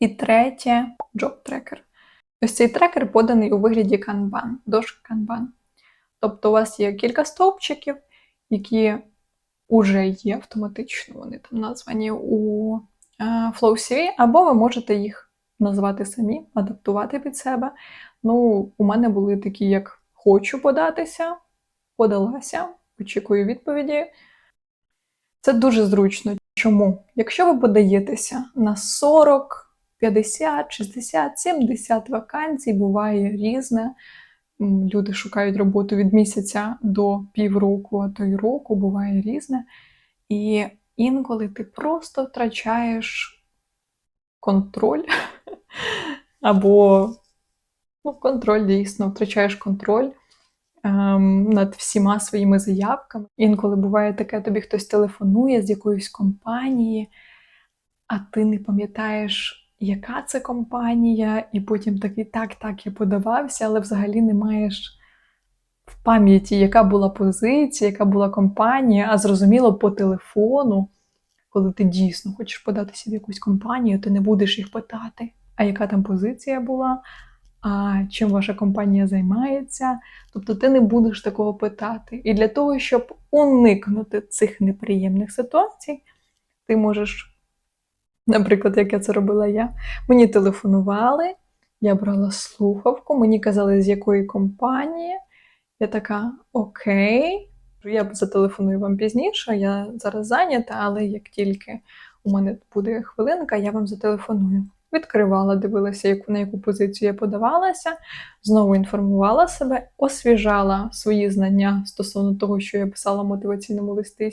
І третє job трекер. Ось цей трекер поданий у вигляді канбан, дошки канбан. Тобто у вас є кілька стовпчиків, які вже є автоматично, вони там названі у е, Flow CV, або ви можете їх назвати самі, адаптувати під себе. Ну, у мене були такі, як хочу податися, подалася, очікую відповіді. Це дуже зручно. Чому? Якщо ви подаєтеся на 40, 50, 60, 70 вакансій, буває різне. Люди шукають роботу від місяця до півроку, а то й року, буває різне. І інколи ти просто втрачаєш контроль, або ну, контроль дійсно, втрачаєш контроль ем, над всіма своїми заявками. Інколи буває таке, тобі хтось телефонує з якоїсь компанії, а ти не пам'ятаєш, яка це компанія, і потім такий так, так, я подавався, але взагалі не маєш в пам'яті, яка була позиція, яка була компанія, а зрозуміло по телефону, коли ти дійсно хочеш податися в якусь компанію, ти не будеш їх питати, а яка там позиція була, а чим ваша компанія займається. Тобто ти не будеш такого питати. І для того, щоб уникнути цих неприємних ситуацій, ти можеш, наприклад, як я це робила я, мені телефонували, я брала слухавку, мені казали, з якої компанії. Я така, окей, я зателефоную вам пізніше, я зараз зайнята, але як тільки у мене буде хвилинка, я вам зателефоную. Відкривала, дивилася, яку, на яку позицію я подавалася, знову інформувала себе, освіжала свої знання стосовно того, що я писала в мотиваційному листі